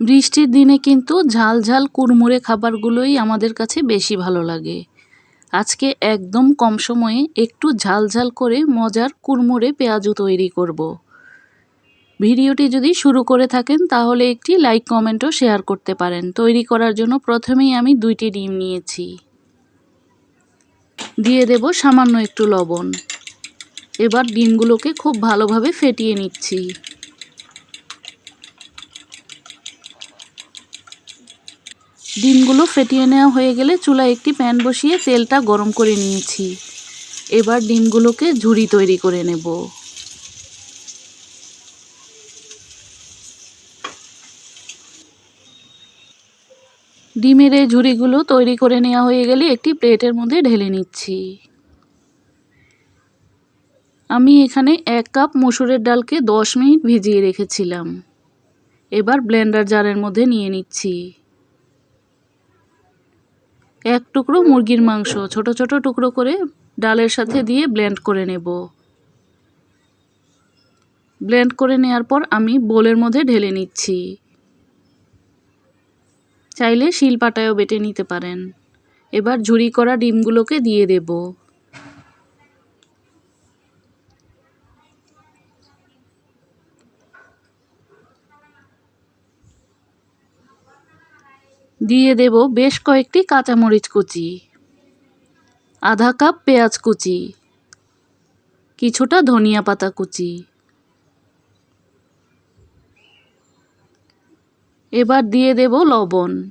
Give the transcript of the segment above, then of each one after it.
বৃষ্টির দিনে কিন্তু ঝাল ঝাল কুড়মুড়ে খাবারগুলোই আমাদের কাছে বেশি ভালো লাগে। আজকে একদম কম সময়ে একটু ঝাল ঝাল করে মজার কুড়মুড়ে পেঁয়াজু তৈরি করব। ভিডিওটি যদি শুরু করে থাকেন, তাহলে একটি লাইক, কমেন্টও শেয়ার করতে পারেন। তৈরি করার জন্য প্রথমেই আমি দুইটি ডিম নিয়েছি। দিয়ে দেব সামান্য একটু লবণ। এবার ডিমগুলোকে খুব ভালোভাবে ফেটিয়ে নিচ্ছি। ডিমগুলো ফেটিয়ে নেওয়া হয়ে গেলে চুলায় একটি প্যান বসিয়ে তেলটা গরম করে নিয়েছি। এবার ডিমগুলোকে ঝুড়ি তৈরি করে নেব। ডিমের এই ঝুড়িগুলো তৈরি করে নেওয়া হয়ে গেলে একটি প্লেটের মধ্যে ঢেলে নিচ্ছি। আমি এখানে এক কাপ মসুরের ডালকে দশ মিনিট ভিজিয়ে রেখেছিলাম। এবার ব্লেন্ডার জারের মধ্যে নিয়ে নিচ্ছি। এক টুকরো মুরগির মাংস, ছোট ছোট টুকরো করে ডালের সাথে দিয়ে ব্লেন্ড করে নেব। ব্লেন্ড করে নেওয়ার পর আমি বোলের মধ্যে ঢেলে নিচ্ছি। চাইলে শিল পাটায়ও বেটে নিতে পারেন। এবার ঝুরি করা ডিমগুলোকে দিয়ে দেব। দিয়ে দেব বেশ কয়েকটি কাঁচামরিচ কুচি, আধা কাপ পেঁয়াজ কুচি, কিছুটা ধনিয়া পাতা কুচি। এবার দিয়ে দেব লবণ।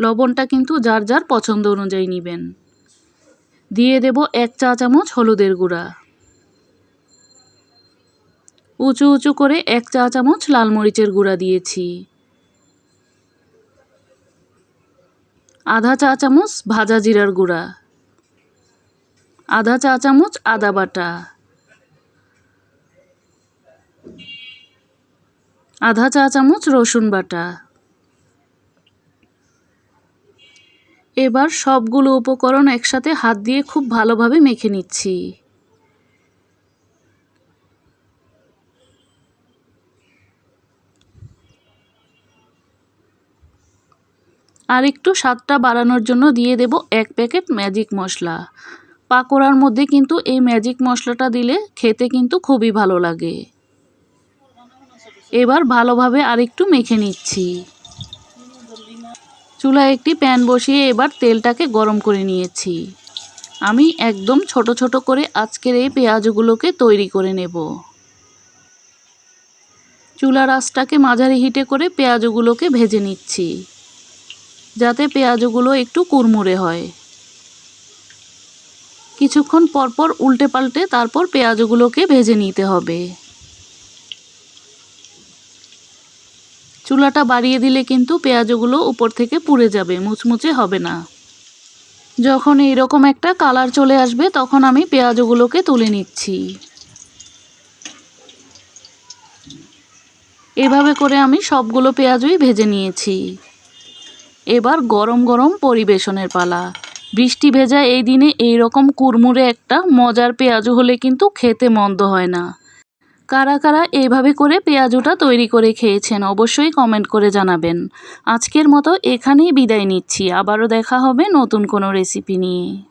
লবণটা কিন্তু যার যার পছন্দ অনুযায়ী নেবেন। দিয়ে দেব এক চা চামচ হলুদের গুঁড়া। উঁচু উঁচু করে এক চা চামচ লাল মরিচের গুঁড়া দিয়েছি। আধা চা চামচ ভাজা জিরার গুঁড়া। আধা চা চামচ আদা বাটা। আধা চা চামচ রসুন বাটা। এবার সবগুলো উপকরণ একসাথে হাত দিয়ে খুব ভালোভাবে মেখে নিচ্ছি। আর একটু স্বাদটা বাড়ানোর জন্য দিয়ে দেব এক প্যাকেট ম্যাজিক মশলা। পাকোড়ার মধ্যে কিন্তু এই ম্যাজিক মশলাটা দিলে খেতে কিন্তু খুবই ভালো লাগে। এবার ভালোভাবে আরেকটু মেখে নিচ্ছি। চুলায় একটি প্যান বসিয়ে এবার তেলটাকে গরম করে নিয়েছি। আমি একদম ছোট ছোট করে আজকের এই পেঁয়াজগুলোকে তৈরি করে নেব। চুলার আঁচটাকে মাঝারি হিটে করে পেঁয়াজগুলোকে ভেজে নিচ্ছি। যাতে পেঁয়াজগুলো একটু কুরমুরে হয়। কিছুক্ষণ পরপর উল্টে পাল্টে তারপর পেঁয়াজগুলোকে ভেজে নিতে হবে। চুলাটা বাড়িয়ে দিলে কিন্তু পেঁয়াজগুলো উপর থেকে পুড়ে যাবে, মুচমুচে হবে না। যখন এইরকম একটা কালার চলে আসবে, তখন আমি পেঁয়াজগুলোকে তুলে নিচ্ছি। এভাবে করে আমি সবগুলো পেঁয়াজই ভেজে নিয়েছি। এবার গরম গরম পরিবেশনের পালা। বৃষ্টি ভেজা এই দিনে এই রকম কুরমুরে একটা মজার পেঁয়াজু হলে কিন্তু খেতে মন্দ হয় না। কারা কারা এইভাবে করে পেঁয়াজুটা তৈরি করে খেয়েছেন অবশ্যই কমেন্ট করে জানাবেন। আজকের মতো এখানেই বিদায় নিচ্ছি। আবারও দেখা হবে নতুন কোনো রেসিপি নিয়ে।